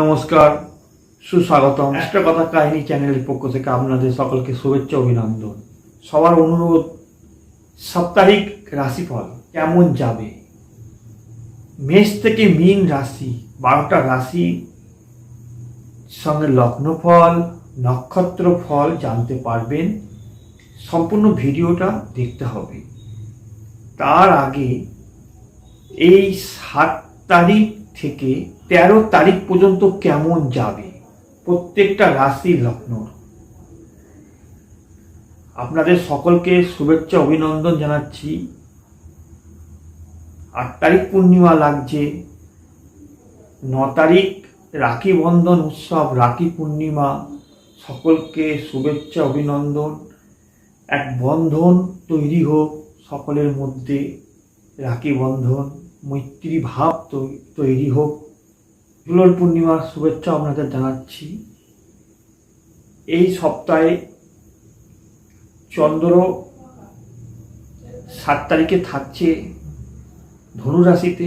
নমস্কার, সুস্বাগতম। একটা কথা কাহিনী চ্যানেলের পক্ষ থেকে আপনাদের সকলকে শুভেচ্ছা অভিনন্দন। সবার অনুরোধ, সাপ্তাহিক রাশিফল কেমন যাবে? মেষ থেকে মীন রাশি, বারোটা রাশি সঙ্গে লগ্ন ফল, নক্ষত্র ফল জানতে পারবেন। সম্পূর্ণ ভিডিওটা দেখতে হবে। তার আগে এই সাত তারিখ থেকে তেরো তারিখ পর্যন্ত কেমন যাবে? প্রত্যেকটা রাশি লগ্ন আপনাদের সকলকে শুভেচ্ছা, অভিনন্দন জানাচ্ছি। আট তারিখ পূর্ণিমা লাগছে। ন তারিখ রাখি বন্ধন উৎসব, রাখি পূর্ণিমা। সকলকে শুভেচ্ছা, অভিনন্দন। এক বন্ধন তৈরি হোক সকলের মধ্যে, রাখি বন্ধন। মৈত্রী ভাব তৈরি হোক। জুলল পূর্ণিমার শুভেচ্ছা আপনাদের জানাচ্ছি। এই সপ্তাহে চন্দ্র সাত তারিখে থাকছে ধনু রাশিতে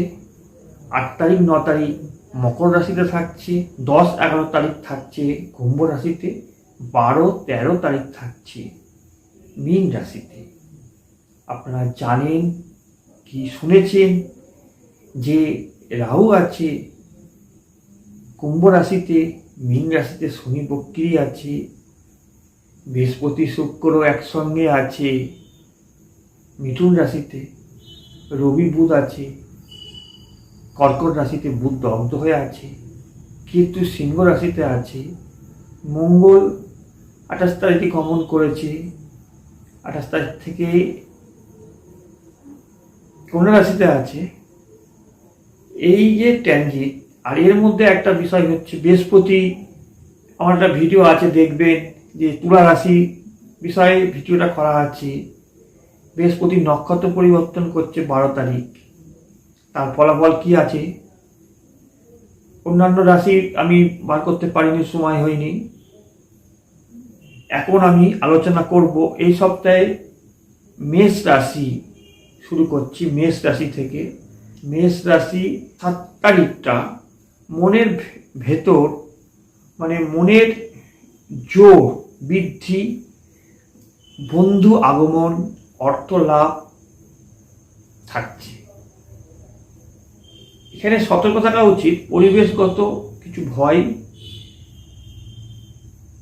আট তারিখ, ন তারিখ মকর রাশিতে থাকছে, দশ, এগারো তারিখ থাকছে কুম্ভ রাশিতে, বারো, তেরো তারিখ থাকছে মীন রাশিতে। আপনারা জানেন কি শুনেছেন? যে রাহু আছে, কুম্ভ রাশিতে, মীন রাশিতে শনি বক্রি আছে, বৃহস্পতি শুক্র একসঙ্গে আছে, মিথুন রাশিতে রবি বুধ আছে, কর্কট রাশিতে বুধ দগ্ধ হয়ে আছে, কেতু সিংহ রাশিতে আছে, মঙ্গল আঠাশ তারিখে গমন করেছে, আঠাশ তারিখ থেকে কন্যা রাশিতে আছে এই যে ট্যানজিট আর এর মধ্যে একটা বিষয় হচ্ছে, বৃহস্পতি, আমার একটা ভিডিও আছে, দেখবেন, যে তুলা রাশি বিষয়ে ভিডিওটা করা আছে। বৃহস্পতি নক্ষত্র পরিবর্তন করছে বারো তারিখ। তার ফলাফল কি আছে? অন্যান্য রাশি আমি বার করতে পারিনি, সময় হয়নি। এখন আমি আলোচনা করব, এই সপ্তাহে মেষ রাশি শুরু করছি, মেষ রাশি থেকে। মেষ রাশি সাত তারিখটা মনের ভেতর মানে মনের জোর বৃদ্ধি, বন্ধু আগমন অর্থ লাভ থাকছে। এখানে সতর্ক থাকা উচিত, পরিবেশগত কিছু ভয়।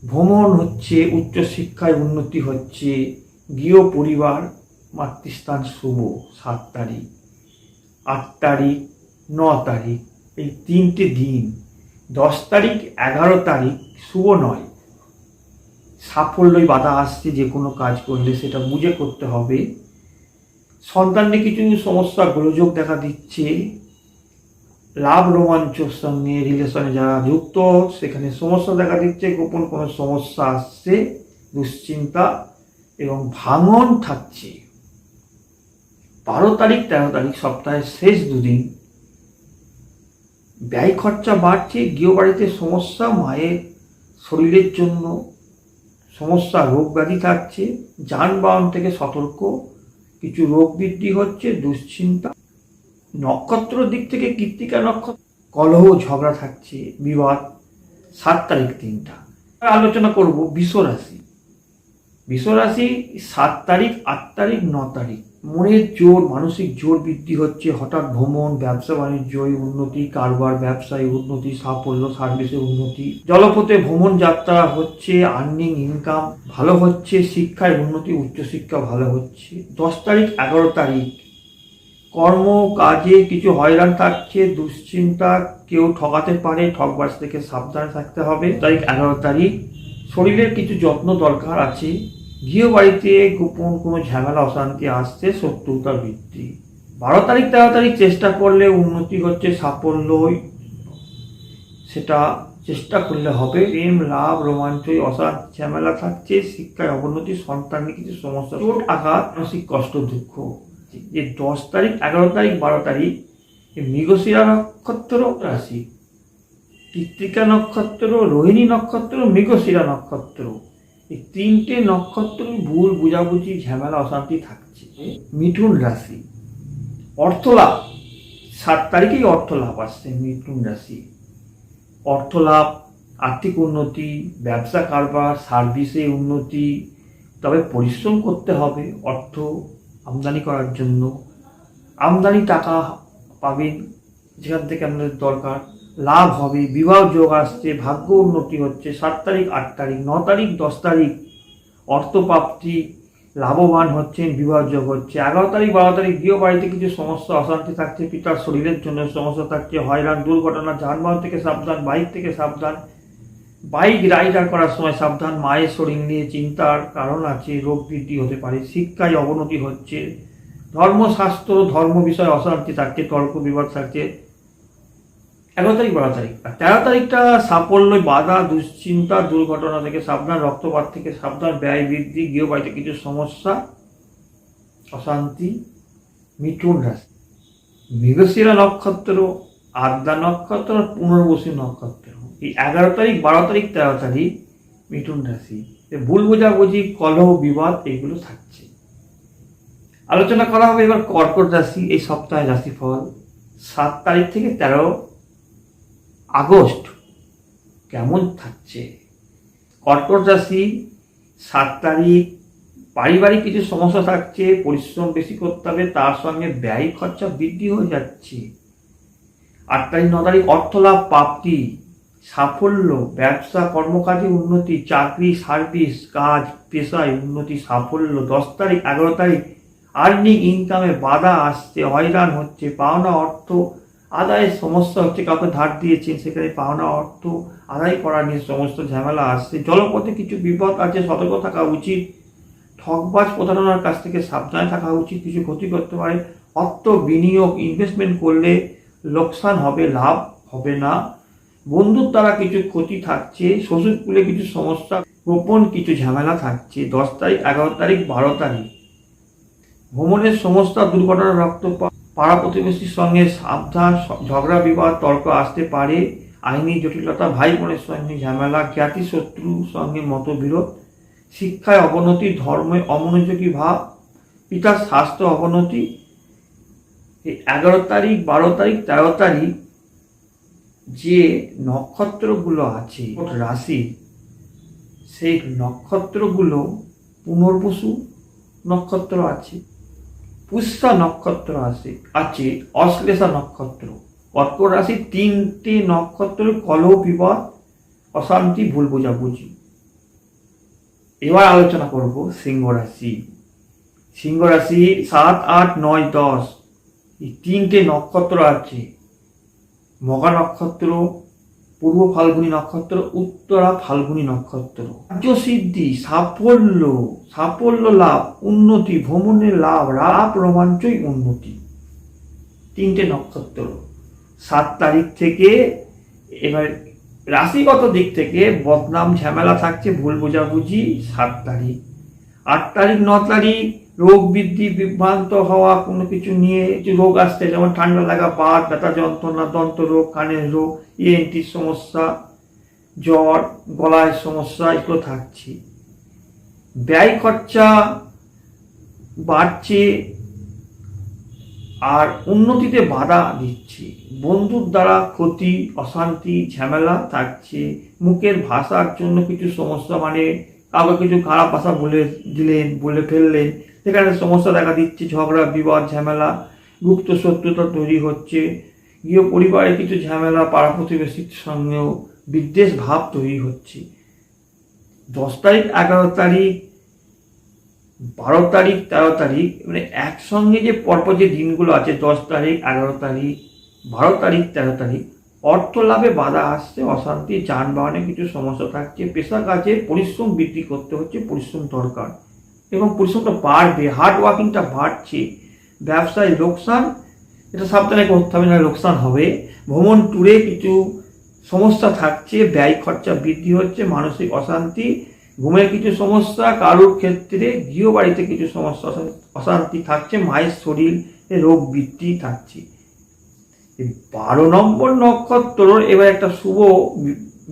ভ্রমণ হচ্ছে, উচ্চশিক্ষায় উন্নতি হচ্ছে, গৃহ পরিবার, মাতৃস্থান শুভ, সাত তারিখ। আট তারিখ, ন তারিখ, এই তিনটে দিন। দশ তারিখ, এগারো তারিখ, শুভ নয়। সাফল্যই বাধা আসছে যে কোনো কাজ করলে, সেটা বুঝে করতে হবে। সন্তানকে কিছু সমস্যা, গোলযোগ দেখা দিচ্ছে। লাভ রোমাঞ্চর সঙ্গে রিলেশনে যারা যুক্ত, সেখানে সমস্যা দেখা দিচ্ছে, গোপন কোনো সমস্যা আসছে, দুশ্চিন্তা এবং ভাঙন থাকছে। বারো তারিখ, তেরো তারিখ, সপ্তাহের শেষ দুদিন। ব্যয় খরচা বাড়ছে গৃহবাড়িতে সমস্যা, মায়ের শরীরের জন্য সমস্যা, রোগ ব্যাধি থাকছে, যানবাহন থেকে সতর্ক, কিছু রোগ বৃদ্ধি হচ্ছে, দুশ্চিন্তা। নক্ষত্র দিক থেকে কৃত্তিকা নক্ষত্র, কলহ, ঝগড়া থাকছে, বিবাদ। সাত তারিখ তিনটা। আলোচনা করব বিশ্বরাশি। বিশ্বরাশি সাত তারিখ, আট তারিখ, ন তারিখ। মনের জোর, মানসিক জোর বৃদ্ধি হচ্ছে। হঠাৎ ভ্রমণ, ব্যবসা বাণিজ্য উন্নতি, কারবার, ব্যবসায় উন্নতি, সাফল্য সার্ভিসের উন্নতি। জলপথে ভ্রমণ যাত্রা হচ্ছে আর্নিং ইনকাম ভালো হচ্ছে শিক্ষায় উন্নতি উচ্চশিক্ষা ভালো হচ্ছে। দশ তারিখ, এগারো তারিখ। কর্ম, কাজে কিছু হয়রান থাকছে, দুশ্চিন্তা, কেউ ঠকাতে পারে ঠকবাজ থেকে সাবধানে থাকতে হবে। তারিখ, এগারো তারিখ। শরীরের কিছু যত্ন দরকার আছে। গৃহবাড়িতে গোপন কোনো ঝামেলা, অশান্তি আসছে, শত্রুতা বৃদ্ধি। বারো তারিখ, তেরো তারিখ চেষ্টা করলে উন্নতি হচ্ছে সাফল্য সেটা চেষ্টা করলে হবে। প্রেম, লাভ, রোমাঞ্চ, অশান্তি, ঝামেলা থাকছে, শিক্ষায় অবনতি সন্তানের কিছু সমস্যা, চোট, আঘাত, মানসিক কষ্ট, দুঃখ। যে দশ তারিখ, এগারো তারিখ, বারো তারিখ মৃগশিরা নক্ষত্র রাশি। কৃত্তিকা নক্ষত্র, রোহিণী নক্ষত্র, মৃগশিরা নক্ষত্র। এই তিনটে নক্ষত্র ভুল বুঝাবুঝি ঝামেলা অশান্তি থাকছে। মিথুন রাশি। অর্থ লাভ। সাত তারিখেই অর্থ লাভ আসছে মিথুন রাশি। অর্থ লাভ, আর্থিক উন্নতি, ব্যবসা কারবার, সার্ভিসে উন্নতি, তবে পরিশ্রম করতে হবে অর্থ আমদানি করার জন্য। আমদানি টাকা পাবেন যেখান থেকে আপনাদের দরকার। লাভ হবে, বিবাহ যোগ আসছে, ভাগ্য উন্নতি হচ্ছে, সাত তারিখ, আট তারিখ, ন তারিখ, দশ তারিখ, অর্থপ্রাপ্তি লাভবান হচ্ছেন, বিবাহ যোগ হচ্ছে। এগারো তারিখ, বারো তারিখ গৃহ বাড়িতে কিছু সমস্যা, অশান্তি থাকছে, পিতার শরীরের জন্য সমস্যা থাকছে, হয়রান, দুর্ঘটনা, যানবাহন থেকে সাবধান, বাইক থেকে সাবধান, বাইক রাইডার করার সময় সাবধান, মায়ের শরীর নিয়ে চিন্তার কারণ আছে, রোগ বৃদ্ধি হতে পারে, শিক্ষায় অবনতি হচ্ছে, ধর্মশাস্ত্র, ধর্ম বিষয়ে অশান্তি থাকছে, তর্ক বিবাদ থাকছে এগারো তারিখ বারো তারিখ। আর তেরো তারিখটা সাফল্য বাধা, দুশ্চিন্তা, দুর্ঘটনা থেকে সাবধান, রক্তপাত থেকে সাবধান, ব্যয় বৃদ্ধি, গৃহবাড়িতে কিছু সমস্যা, অশান্তি মিঠুন রাশি। মৃগশিরা নক্ষত্র আদ্যা নক্ষত্র পুনর্বসী নক্ষত্র। এই এগারো তারিখ, বারো তারিখ, তেরো তারিখ মিঠুন রাশি। ভুল বোঝাবুঝি, কলহ, বিবাদ, এগুলো থাকছে। আলোচনা করা হবে এবার কর্কট রাশি, এই সপ্তাহে রাশিফল। সাত তারিখ থেকে তেরো আগস্ট কেমন থাকছে? কর্কট রাশি, সাত তারিখ, পারিবারিক কিছু সমস্যা থাকছে, পরিশ্রম বেশি করতে হবে, তার সঙ্গে ব্যয় খরচা বৃদ্ধি হয়ে যাচ্ছে। আট তারিখ, ন তারিখ, অর্থলাভ, প্রাপ্তি, সাফল্য, ব্যবসা, কর্মকাজে উন্নতি, চাকরি, সার্ভিস, কাজ, পেশায় উন্নতি, সাফল্য, দশ তারিখ, এগারো তারিখ আর্নিং ইনকামে বাধা আসছে, হয়রান হচ্ছে, পাওনা অর্থ আদায়ের সমস্যা হচ্ছে কাউকে ধার দিয়েছেন, সেখানে পাওনা অর্থ আদায় করা নিয়ে সমস্ত ঝামেলা আসছে। জলপথে কিছু বিপদ আছে, সতর্ক থাকা উচিত। ঠকবাজ প্রতারণার কাছ থেকে সাবধানে থাকা উচিত। কিছু ক্ষতি করতে পারে। অর্থ বিনিয়োগ ইনভেস্টমেন্ট করলে লোকসান হবে, লাভ হবে না। বন্ধুর দ্বারা কিছু ক্ষতি থাকছে শ্বশুরকুলে কিছু সমস্যা, গোপন কিছু ঝামেলা থাকছে। দশ তারিখ, এগারো তারিখ, বারো তারিখ। ভ্রমণের সমস্যা দুর্ঘটনা রক্তপাত পাড়া প্রতিবেশীর সঙ্গে সাবধান ঝগড়া, বিবাদ, তর্ক আসতে পারে। আইনি জটিলতা ভাই বোনের সঙ্গে ঝামেলা জ্ঞাতি শত্রুর সঙ্গে মতবিরোধ, শিক্ষায় অবনতি, ধর্মে অমনোযোগী ভাব, পিতার স্বাস্থ্য অবনতি। এগারো তারিখ, বারো তারিখ, তেরো তারিখ যে নক্ষত্রগুলো আছে রাশি, সেই নক্ষত্রগুলো পুনর্বসু নক্ষত্র আছে। পুষ্যা নক্ষত্র আছে আছে অশ্লেষা নক্ষত্র। কর্কট রাশি তিনটে নক্ষত্র কলহ, বিপদ, অশান্তি, ভুল বোঝাবুঝি। এবার আলোচনা করব সিংহ রাশি। সিংহ রাশি সাত, আট, নয়, দশ, এই তিনটে নক্ষত্র আছে। মগা নক্ষত্র পূর্ব ফাল্গুনী নক্ষত্র, উত্তরা ফাল্গুনী নক্ষত্র। রাজ্য সিদ্ধি সাফল্য সাফল্য লাভ, উন্নতি ভ্রমণের লাভ লাভ রোমাঞ্চই উন্নতি। তিনটে নক্ষত্র। সাত তারিখ থেকে এবার রাশিগত দিক থেকে বদনাম ঝামেলা থাকছে, ভুল বোঝাবুঝি, সাত তারিখ। আট তারিখ, ন তারিখ রোগ বৃদ্ধি বিভ্রান্ত হওয়া, কোনো কিছু নিয়ে কিছু রোগ আসছে যেমন ঠান্ডা লাগা, বাত, ব্যথা, যন্ত্রণা, দন্ত রোগ, কানের রোগ ইএনটির সমস্যা, জ্বর, গলায় সমস্যা, এগুলো থাকছে। ব্যয় খরচা বাড়ছে আর উন্নতিতে বাধা দিচ্ছে। বন্ধুর দ্বারা ক্ষতি, অশান্তি, ঝামেলা থাকছে। মুখের ভাষার জন্য কিছু সমস্যা মানে কাউকে কিছু খারাপ ভাষা বলে দিলেন, বলে ফেললেন সেখানে সমস্যা দেখা দিচ্ছে, ঝগড়া, বিবাদ, ঝামেলা, গুপ্ত শত্রুতা তৈরি হচ্ছে। গৃহ পরিবারে কিছু ঝামেলা, পাড়া প্রতিবেশীর সঙ্গেও বিদ্বেষ ভাব তৈরি হচ্ছে। দশ তারিখ, এগারো তারিখ, বারো তারিখ, তেরো তারিখ মানে একসঙ্গে যে পরপর যে দিনগুলো আছে, দশ তারিখ, এগারো তারিখ, বারো তারিখ, তেরো তারিখ, অর্থ লাভে বাধা আসছে, অশান্তি, যানবাহনে কিছু সমস্যা থাকছে পেশা কাজে পরিশ্রম বৃদ্ধি করতে হচ্ছে, পরিশ্রম দরকার। এবং পরিশ্রমটা বাড়বে হার্ড ওয়ার্কিংটা বাড়ছে, ব্যবসায় লোকসান, এটা সাবধানে করতে হবে না লোকসান হবে। ভ্রমণ ট্যুরে কিছু সমস্যা থাকছে, ব্যয় খরচা বৃদ্ধি হচ্ছে, মানসিক অশান্তি, ঘুমের কিছু সমস্যা, কারোর ক্ষেত্রে গৃহবাড়িতে কিছু সমস্যা, অশান্তি থাকছে, মায়ের শরীর রোগ বৃদ্ধি থাকছে। বারো নম্বর নক্ষত্র এবার একটা শুভ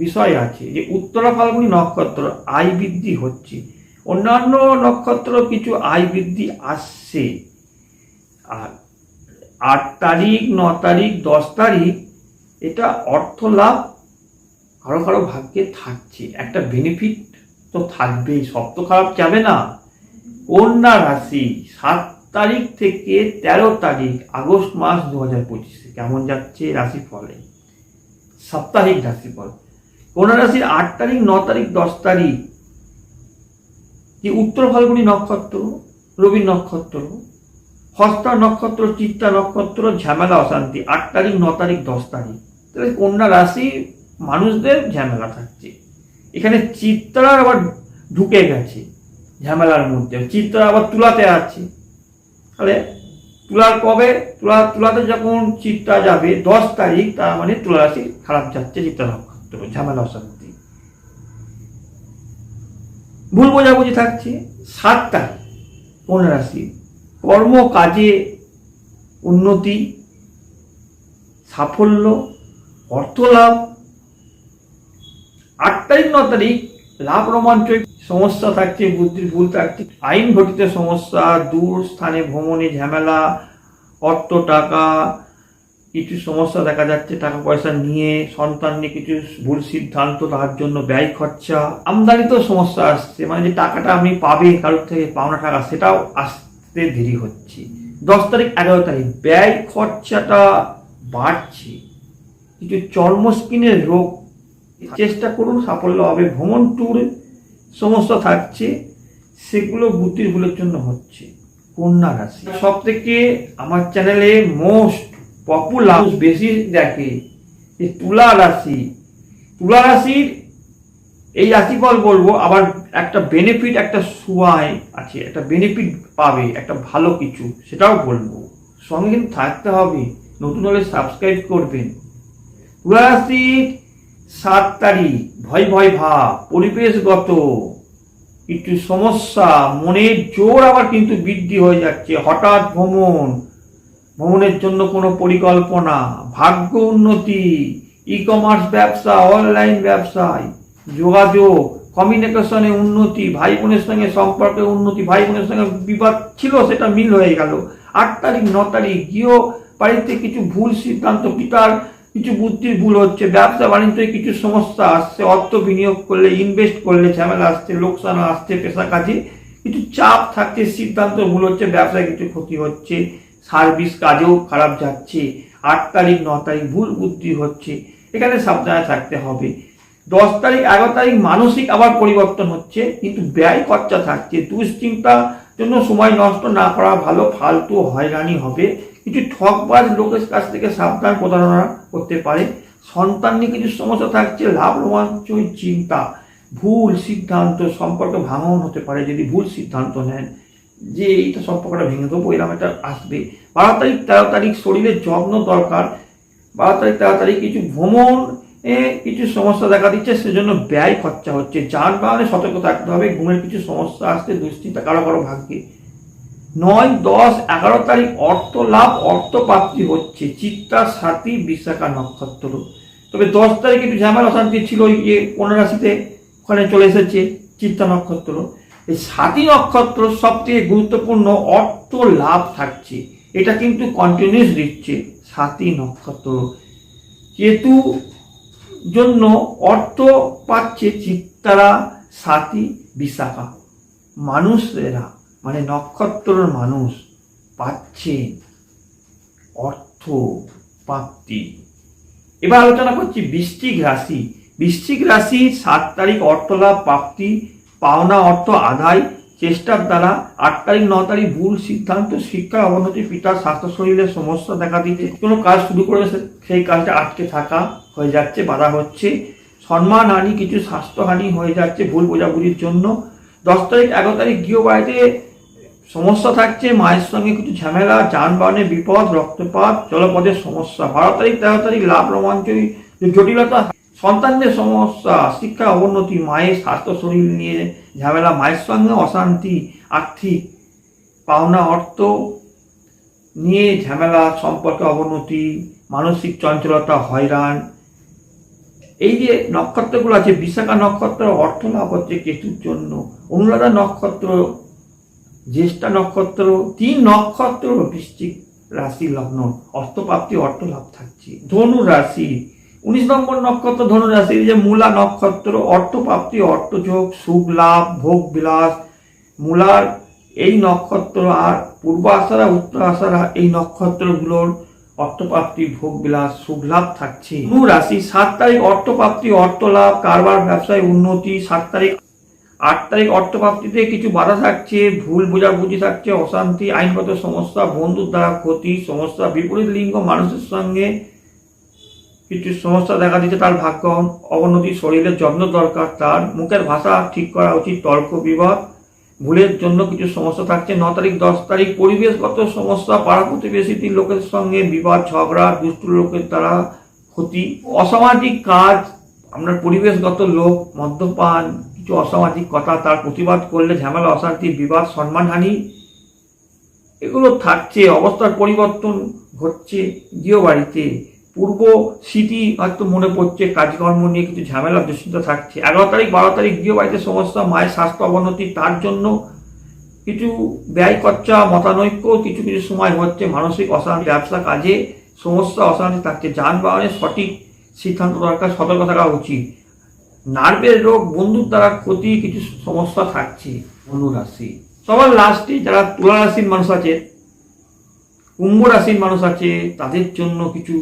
বিষয় আছে, যে উত্তরা ফাল্গুনি নক্ষত্র আয় বৃদ্ধি হচ্ছে। অন্যান্য নক্ষত্র কিছু আয় বৃদ্ধি আসছে। আর আট তারিখ, ন তারিখ, দশ তারিখ, এটা অর্থ লাভ কারও কারও ভাগ্যে থাকছে। একটা বেনিফিট তো থাকবেই, সব তো খারাপ যাবে না। কন্যা রাশি, সাত তারিখ থেকে তেরো তারিখ, আগস্ট মাস দু হাজার পঁচিশে। কেমন যাচ্ছে রাশি ফলে সাপ্তাহিক রাশিফল। কন্যা রাশির আট তারিখ, ন তারিখ, দশ তারিখ যে উত্তর ফাল্গুনী নক্ষত্র রবি নক্ষত্র, হস্তা নক্ষত্র, চিত্তা নক্ষত্র, ঝামেলা অশান্তি, আট তারিখ, ন তারিখ, দশ তারিখ। তাহলে কন্যা রাশি মানুষদের ঝামেলা থাকছে। এখানে চিত্রা আবার ঢুকে গেছে ঝামেলার মধ্যে। চিত্রা আবার তুলাতে আছে। তাহলে তুলার কবে? তুলা, তুলাতে যখন চিত্রা যাবে, দশ তারিখ, তার মানে তুলা রাশি খারাপ যাচ্ছে চিত্রা নক্ষত্র, ঝামেলা অশান্তি। ভুল বোঝাবুঝি থাকছে সাত তারিখ রাশি কর্ম, কাজে উন্নতি, সাফল্য, অর্থ লাভ। আট তারিখ, ন তারিখ, লাভ রোমাঞ্চ সমস্যা থাকছে, বুদ্ধির ভুল থাকছে। আইন ঘটিত সমস্যা, দূর স্থানে ভ্রমণে ঝামেলা, অর্থ টাকা কিছু সমস্যা দেখা যাচ্ছে, টাকা পয়সা নিয়ে, সন্তান নিয়ে কিছু ভুল সিদ্ধান্ত তার জন্য ব্যয় খরচা আমদানিতেও সমস্যা আসছে মানে যে টাকাটা আপনি পাবে, কারোর থেকে পাওনা টাকা, সেটাও আসতে দেরি হচ্ছে। দশ তারিখ, এগারো তারিখ, ব্যয় খরচাটা বাড়ছে। কিছু চর্মস্কিনের রোগ, চেষ্টা করুন, সাফল্য হবে, ভ্রমণ ট্যুর সমস্যা থাকছে, সেগুলো বুদ্ধির ভুলের জন্য হচ্ছে। কন্যা রাশি সব থেকে আমার চ্যানেলে মোস্ট পপুলার বেশি দেখে যে তুলা রাশি। তুলা রাশির এই রাশিফল বলব, আবার একটা বেনিফিট একটা সুয়ায় আছে, একটা বেনিফিট পাবে, একটা ভালো কিছু, সেটাও বলব। সঙ্গে কিন্তু থাকতে হবে, নতুন হলে সাবস্ক্রাইব করবেন। তুলা রাশির সাত তারিখ, ভয় ভয় ভাব, পরিবেশগত কিছু সমস্যা, মনের জোর আবার কিন্তু বৃদ্ধি হয়ে যাচ্ছে, হঠাৎ ভ্রমণ ভ্রমণের জন্য কোনো পরিকল্পনা, ভাগ্য উন্নতি ই কমার্স ব্যবসা অনলাইন ব্যবসায়, যোগাযোগ কমিউনিকেশনে উন্নতি ভাই বোনের সঙ্গে সম্পর্কে উন্নতি ভাই বোনের সঙ্গে বিবাদ ছিল, সেটা মিল হয়ে গেল। আট তারিখ, ন তারিখ গৃহ বাড়িতে কিছু ভুল সিদ্ধান্ত, পিতার কিছু বুদ্ধির ভুল হচ্ছে, ব্যবসা বাণিজ্যে কিছু সমস্যা আসছে, অর্থ বিনিয়োগ করলে ইনভেস্ট করলে ঝামেলা আসছে, লোকসান আসছে পেশা কাজে কিছু চাপ থাকছে, সিদ্ধান্ত ভুল হচ্ছে, ব্যবসায় কিছু ক্ষতি হচ্ছে। সার্ভিস কাজেও খারাপ যাচ্ছে। আট তারিখ, ন তারিখ ভুল বুদ্ধি হচ্ছে। এখানে সাবধানে থাকতে হবে। দশ তারিখ, এগারো তারিখ মানসিক আবার পরিবর্তন হচ্ছে, কিন্তু ব্যয় খরচা থাকছে। দুশ্চিন্তা জন্য সময় নষ্ট না করা ভালো, ফালতু, হয়রানি হবে। কিছু ঠকবাজ লোকের কাছ থেকে সাবধান প্রতারণা করতে পারে। সন্তান নিয়ে কিছু সমস্যা থাকছে লাভ রোমাঞ্চই চিন্তা। ভুল সিদ্ধান্ত সম্পর্কে ভাঙন হতে পারে যদি ভুল সিদ্ধান্ত নেন। যে এইটা সম্পর্কটা ভেঙে দেবো এরকম একটা আসবে। বারো তারিখ, তেরো তারিখ শরীরের যত্ন দরকার। বারো তারিখ, তেরো তারিখ কিছু ভ্রমণ, এ, কিছু সমস্যা দেখা দিচ্ছে, সেজন্য ব্যয় খরচা হচ্ছে। যানবাহনে সতর্ক থাকতে হবে, ঘুমের কিছু সমস্যা আসছে দুশ্চিন্তা, কারও কারও ভাগ্যে। নয়, দশ, এগারো তারিখ অর্থ লাভ, অর্থ প্রাপ্তি হচ্ছে। চিত্তা, সাথী, বিশাখা নক্ষত্র। তবে দশ তারিখে একটু ঝামেলা, অশান্তি ছিল ইয়ে পনেরো রাশিতে ওখানে চলে এসেছে চিত্তা নক্ষত্র। এই সাতী নক্ষত্র সব থেকে গুরুত্বপূর্ণ অর্থ লাভ থাকছে। এটা কিন্তু কন্টিনিউস দিচ্ছে সাতী নক্ষত্র কেতু জন্য অর্থ পাচ্ছে চিত্তারা, সাথী, বিশাখা। মানুষেরা মানে নক্ষত্রের মানুষ পাচ্ছে অর্থ প্রাপ্তি। এবার আলোচনা করছি বৃশ্চিক রাশি। বৃশ্চিক রাশি সাত তারিখ অর্থ লাভ, প্রাপ্তি পাওনা অর্থ আদায়, চেষ্টার দ্বারা আট তারিখ ন তারিখ ভুল সিদ্ধান্ত, শিক্ষা অবনতি, পিতার স্বাস্থ্য শরীরের সমস্যা দেখা দিচ্ছে কোনো কাজ শুরু করে সেই কাজটা আটকে থাকা হয়ে যাচ্ছে, বাধা হচ্ছে। সম্মানহানি কিছু স্বাস্থ্যহানি হয়ে যাচ্ছে ভুল বোঝাবুঝির জন্য। দশ তারিখ, এগারো তারিখ গৃহবাড়িতে সমস্যা থাকছে, মায়ের সঙ্গে কিছু ঝামেলা যানবাহনের বিপদ, রক্তপাত, জলপথের সমস্যা। বারো তারিখ, তেরো তারিখ, লাভ রোমাঞ্চ জটিলতা সন্তানদের সমস্যা, শিক্ষা অবনতি, মায়ের স্বাস্থ্য শরীর নিয়ে ঝামেলা, মায়ের সঙ্গে অশান্তি, আর্থিক পাওনা, অর্থ নিয়ে ঝামেলা, সম্পর্কে অবনতি, মানসিক চঞ্চলতা, হয়রান। এই যে নক্ষত্রগুলো আছে, বিশাখা নক্ষত্র, অর্থ লাভ হচ্ছে কেতুর জন্য, অনুরাধা নক্ষত্র, জ্যেষ্ঠা নক্ষত্র, তিন নক্ষত্র, বৃশ্চিক রাশি লগ্ন, অর্থপ্রাপ্তি অর্থ লাভ থাকছে। ধনু রাশি উনিশ নম্বর নক্ষত্র ধনুরাশি যে মূলা নক্ষত্র, অর্থপ্রাপ্তি, অর্থযোগ, সুখ, লাভ, ভোগ, বিলাস, মূলার এই নক্ষত্র আর পূর্ব আষাঢ়া উত্তর আষাঢ়া এই নক্ষত্রগুলোর অর্থপ্রাপ্তি, ভোগ, বিলাস, সুখ, লাভ থাকছে। ধনু রাশি সাত তারিখ অর্থপ্রাপ্তি, অর্থ লাভ, কারবার, ব্যবসায় উন্নতি, সাত তারিখ, আট তারিখ অর্থপ্রাপ্তিতে কিছু বাধা থাকছে, ভুল বোঝাবুঝি থাকছে, অশান্তি, আইনগত সমস্যা, বন্ধুর দ্বারা ক্ষতি, সমস্যা, বিপরীত লিঙ্গ, মানুষের সঙ্গে কিছু সমস্যা দেখা দিচ্ছে তার ভাগ্য অবনতি শরীরের যত্ন দরকার, তার মুখের ভাষা ঠিক করা উচিত, তর্ক বিবাদ, ভুলের জন্য কিছু সমস্যা থাকছে। ন তারিখ, দশ তারিখ, পরিবেশগত সমস্যা, পাড়া প্রতিবেশী লোকের সঙ্গে বিবাদ, ঝগড়া, দুষ্ট লোকের দ্বারা ক্ষতি, অসামাজিক কাজ। আপনার পরিবেশগত লোক, মদ্যপান, কিছু অসামাজিক কথা তার প্রতিবাদ করলে ঝামেলা, অশান্তি, বিবাদ, সম্মানহানি, এগুলো থাকছে, অবস্থার পরিবর্তন ঘটছে, গৃহবাড়িতে। পূর্ব স্মৃতি হয়তো মনে পড়ছে, কাজকর্ম নিয়ে কিছু ঝামেলা, দুশ্চিন্তা থাকছে। এগারো তারিখ, বারো তারিখ গৃহবাড়িতে সমস্যা মায়ের স্বাস্থ্য অবনতি, তার জন্য কিছু ব্যয় খরচা, মতানৈক্য, কিছু কিছু সময় হচ্ছে মানসিক অশান্তি, ব্যবসা, কাজে সমস্যা অশান্তি থাকছে। যানবাহনের সঠিক সিদ্ধান্ত দরকার, সতর্ক থাকা উচিত। নার্ভের রোগ, বন্ধুর দ্বারা ক্ষতি, কিছু সমস্যা থাকছে ধনুরাশি সবার লাস্টে যারা তুলা রাশির মানুষ আছে, কুম্ভ রাশির মানুষ আছে, তাদের জন্য কিছু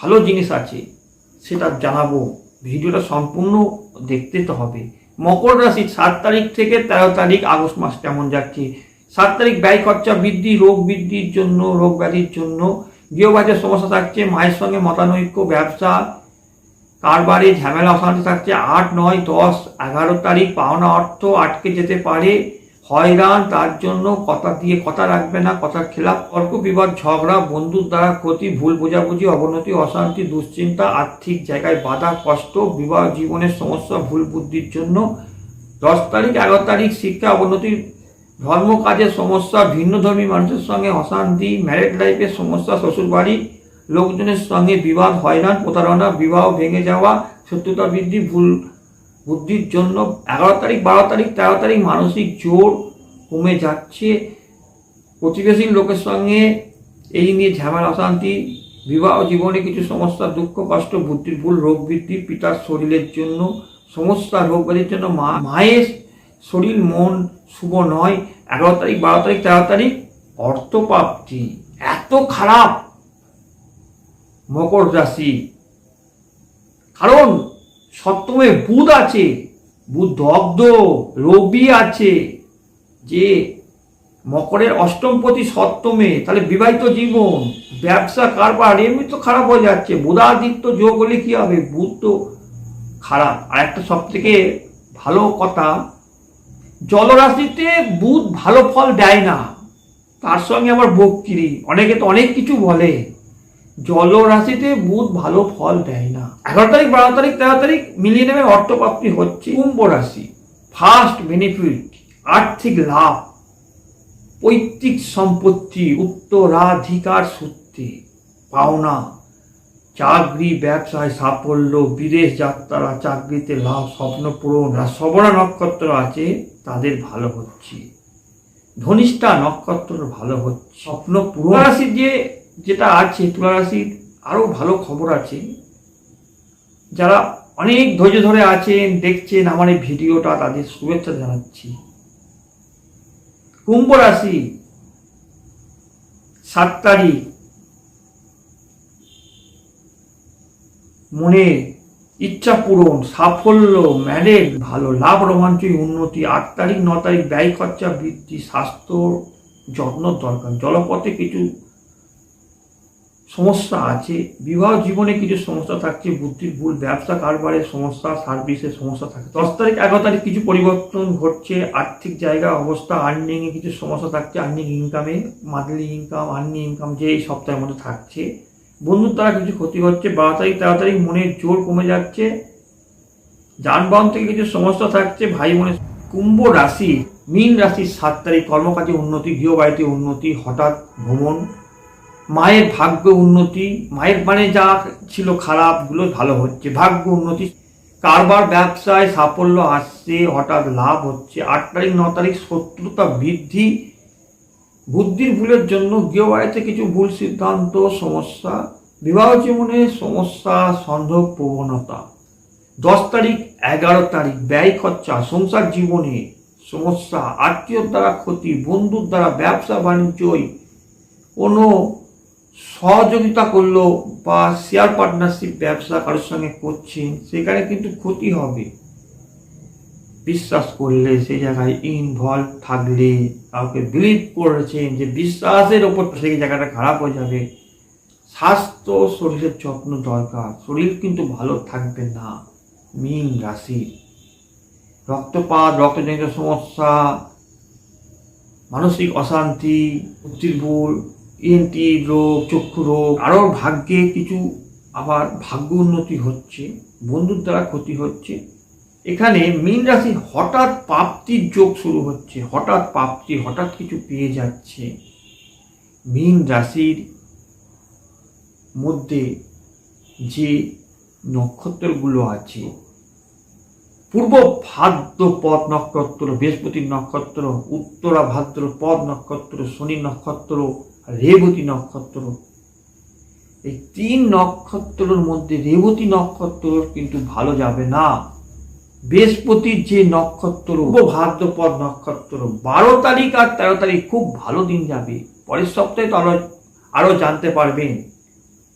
ভালো জিনিস আছে, সেটা জানাব। ভিডিওটা সম্পূর্ণ দেখতে তো হবে। মকর রাশি সাত তারিখ থেকে তেরো তারিখ আগস্ট মাস কেমন যাচ্ছে? সাত তারিখ ব্যয় খরচা বৃদ্ধি, রোগ বৃদ্ধির জন্য, রোগ ব্যাধির জন্য। গৃহবাজের সমস্যা থাকছে, মায়ের সঙ্গে মতানৈক্য, ব্যবসা, কারবারে ঝামেলা অশান্তি থাকছে। আট, নয়, দশ, এগারো তারিখ পাওনা অর্থ আটকে যেতে পারে। হয়রান, তার জন্য কথা দিয়ে কথা রাখবে না, কথার খেলাপ তর্ক, বিবাদ, ঝগড়া, বন্ধুর দ্বারা ক্ষতি, ভুল বোঝাবুঝি, অবনতি, অশান্তি, দুশ্চিন্তা, আর্থিক জায়গায় বাধা, কষ্ট, বিবাহ জীবনের সমস্যা, ভুল বুদ্ধির জন্য দশ তারিখ, এগারো তারিখ, শিক্ষা, অবনতি ধর্ম কাজের সমস্যা, ভিন্ন ধর্মী মানুষের সঙ্গে অশান্তি ম্যারেড লাইফের সমস্যা, শ্বশুরবাড়ি লোকজনের সঙ্গে বিবাদ, হয়রান, প্রতারণা, বিবাহ ভেঙে যাওয়া, শত্রুতা বৃদ্ধি, ভুল বুদ্ধির জন্য এগারো তারিখ, বারো তারিখ, তেরো তারিখ মানসিক জোর কমে যাচ্ছে। প্রতিবেশী লোকের সঙ্গে এই নিয়ে ঝামেলা, অশান্তি, বিবাহ জীবনে কিছু সমস্যা, দুঃখ, কষ্ট, বুদ্ধির ভুল, রোগ বৃদ্ধি, পিতার শরীরের জন্য সমস্যা, রোগ ব্যাধির জন্য মা, মায়ের শরীর মন শুভ নয়। এগারো তারিখ, বারো তারিখ, তেরো তারিখ, অর্থপ্রাপ্তি এত খারাপ। মকর রাশি। কারণ সপ্তমে বুধ আছে, বুধ দগ্ধ, রবি আছে। যে মকরের অষ্টমপতি সপ্তমে, তাহলে বিবাহিত জীবন, ব্যবসা, কারবার, এমনি তো খারাপ হয়ে যাচ্ছে। বুধাদিত্য যোগ হলে কি হবে? বুধ তো খারাপ। আর একটা সব থেকে ভালো কথা, জলরাশিতে বুধ ভালো ফল দেয় না। তার সঙ্গে আবার বক্কিরি অনেকে তো অনেক কিছু বলে। জলরাশিতে বুধ ভালো ফল দেয় না। এগারো তারিখ, বারো তারিখ, তেরো তারিখ মিলিয়ে নেবে অর্থপ্রাপ্তি হচ্ছে কুম্ভ রাশি। ফার্স্ট বেনিফিট আর্থিক লাভ, পৈতৃক সম্পত্তি, উত্তরাধিকার সূত্রে পাওনা, চাকরি, ব্যবসায় সাফল্য, বিদেশ যাত্রা চাকরিতে লাভ, স্বপ্ন পূরণ, আর সবরা নক্ষত্র আছে, তাদের ভালো হচ্ছে। ধনিষ্ঠা নক্ষত্র ভালো হচ্ছে। স্বপ্ন পূরণ। রাশির যে, যেটা আছে তুলা আরও ভালো খবর আছে। যারা অনেক ধৈর্য ধরে আছেন, দেখছেন, আমার এই ভিডিওটা, তাদের শুভেচ্ছা জানাচ্ছি। কুম্ভ রাশি, সাত তারিখ, মনে ইচ্ছা পূরণ, সাফল্য ম্যারেজ ভালো লাভ রোমাঞ্চই উন্নতি, আট তারিখ, ন তারিখ, ব্যয় খরচা, বৃদ্ধি, স্বাস্থ্য, যত্ন দরকার, জলপথে কিছু সমস্যা আছে। বিবাহ জীবনে কিছু সমস্যা থাকছে, বুদ্ধির ভুল, ব্যবসা কারবারের সমস্যা সার্ভিসের সমস্যা থাকে। দশ তারিখ, এগারো তারিখ কিছু পরিবর্তন ঘটছে, আর্থিক জায়গা, অবস্থা আর্নিংয়ে কিছু সমস্যা থাকছে আর্নিং ইনকামে মান্থলি ইনকাম আর্নিং ইনকাম যে এই সপ্তাহের মধ্যে থাকছে। বন্ধুর দ্বারা কিছু ক্ষতি হচ্ছে, বারো তারিখ, তেরো তারিখ মনের জোর কমে যাচ্ছে। যানবাহন থেকে কিছু সমস্যা থাকছে, ভাই বোনের কুম্ভ রাশি, মীন রাশির সাত তারিখ কর্মকাজে উন্নতি, গৃহবাড়িতে উন্নতি, হঠাৎ ভ্রমণ মায়ের ভাগ্য উন্নতি, মায়ের মানে যা ছিল খারাপগুলো ভালো হচ্ছে, ভাগ্য উন্নতি। কারবার ব্যবসায় সাফল্য আসছে, হঠাৎ লাভ হচ্ছে। আট তারিখ, ন তারিখ শত্রুতা বৃদ্ধি। বুদ্ধির ভুলের জন্য গৃহবাড়িতে কিছু ভুল সিদ্ধান্ত, সমস্যা। বিবাহ জীবনে সমস্যা, সন্দেহ, প্রবণতা। দশ তারিখ, এগারো তারিখ, ব্যয় খরচা, সংসার জীবনে সমস্যা, আত্মীয়র দ্বারা ক্ষতি, বন্ধুর দ্বারা ব্যবসা বাণিজ্যই কোনো সহযোগিতা করল বা শেয়ার পার্টনারশিপ ব্যবসা কারোর সঙ্গে করছেন সেখানে কিন্তু ক্ষতি হবে। বিশ্বাস করলে সেই জায়গায় ইনভলভ থাকলে, কাউকে বিলিভ করেছেন যে বিশ্বাসের ওপর সেই জায়গাটা খারাপ হয়ে যাবে। স্বাস্থ্য, শরীরের যত্ন দরকার, শরীর কিন্তু ভালো থাকবে না, মিন রাশি। রক্তপাত, রক্তজনিত সমস্যা, মানসিক অশান্তি উত্তীর্বুল ইএনটি রোগ, চক্ষু রোগ আরও ভাগ্যে কিছু আবার ভাগ্য উন্নতি হচ্ছে, বন্ধুর দ্বারা ক্ষতি হচ্ছে। এখানে মীন রাশি হঠাৎ প্রাপ্তির যোগ শুরু হচ্ছে, হঠাৎ প্রাপ্তি, হঠাৎ কিছু পেয়ে যাচ্ছে। মীন রাশির মধ্যে যে নক্ষত্রগুলো আছে, পূর্ব ভাদ্রপদ নক্ষত্র, বৃহস্পতির নক্ষত্র, উত্তরা ভাদ্রপদ নক্ষত্র, শনি নক্ষত্র রেবতী নক্ষত্র। এই তিন নক্ষত্রের মধ্যে রেবতী নক্ষত্র কিন্তু ভালো যাবে না। বৃহস্পতির যে নক্ষত্র ভাদ্রপদ নক্ষত্র, বারো তারিখ আর তেরো তারিখ খুব ভালো দিন যাবে। পরের সপ্তাহে তো আরও আরও জানতে পারবেন।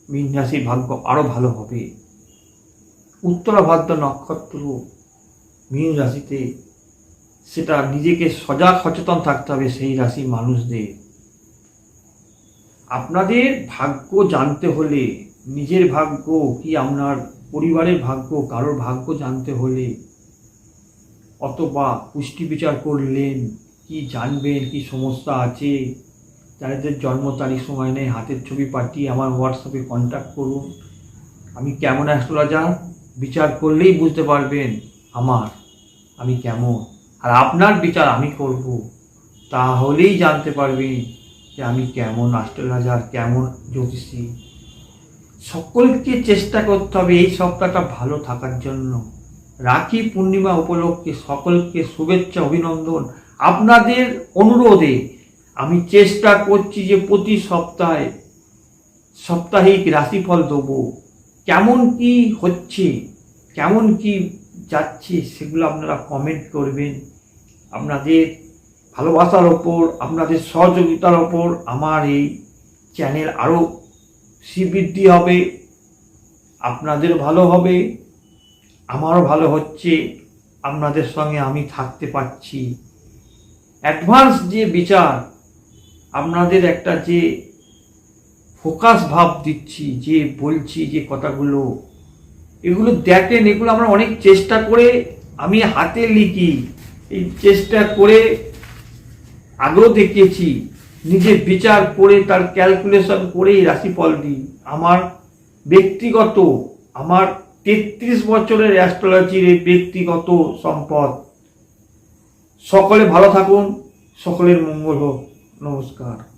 মীন ভাগ্য আরও ভালো হবে। উত্তরা ভাদ্র নক্ষত্র মীন রাশিতে, সেটা নিজেকে সজাগ সচেতন থাকতে হবে সেই রাশির মানুষদের। আপনাদের ভাগ্য জানতে হলে, নিজের ভাগ্য কি আপনার পরিবারের ভাগ্য, কারোর ভাগ্য জানতে হলে, অথবা পুষ্টি বিচার করলেন, কি জানবেন, কি সমস্যা আছে যাদের জন্ম তারিখ সময় নেই, হাতের ছবি পাঠিয়ে আমার হোয়াটসঅ্যাপে কন্ট্যাক্ট করুন। আমি কেমন অ্যাস্ট্রোলজার বিচার করলেই বুঝতে পারবেন আমার আমি কেমন। আর আপনার বিচার আমি করব। তাহলেই জানতে পারবেন যে আমি কেমন অ্যাস্ট্রোলজার কেমন জ্যোতিষী। সকলকে চেষ্টা করতে হবে এই সপ্তাহটা ভালো থাকার জন্য। রাখি পূর্ণিমা উপলক্ষে সকলকে শুভেচ্ছা, অভিনন্দন। আপনাদের অনুরোধে আমি চেষ্টা করছি যে প্রতি সপ্তাহে সাপ্তাহিক রাশিফল দেবো। কেমন কি হচ্ছে, কেমন কি যাচ্ছে, সেগুলো আপনারা কমেন্ট করবেন। আপনাদের ভালোবাসার ওপর, আপনাদের সহযোগিতার ওপর আমার এই চ্যানেল আরও শ্রীবৃদ্ধি হবে, আপনাদের ভালো হবে, আমারও ভালো হচ্ছে, আপনাদের সঙ্গে আমি থাকতে পারছি। অ্যাডভান্স যে বিচার, আপনাদের একটা যে ফোকাস ভাব দিচ্ছি, যে বলছি যে কথাগুলো, এগুলো দেখেন, এগুলো আমরা অনেক চেষ্টা করে আমি হাতে লিখি। এই চেষ্টা করে আগেও দেখিয়েছি, নিজে বিচার করে তার ক্যালকুলেশন করেই রাশিফল দিই আমার ব্যক্তিগত, আমার তেত্রিশ বছরের অ্যাস্ট্রোলজির এই ব্যক্তিগত সম্পদ। সকলে ভালো থাকুন, সকলের মঙ্গল হোক। নমস্কার।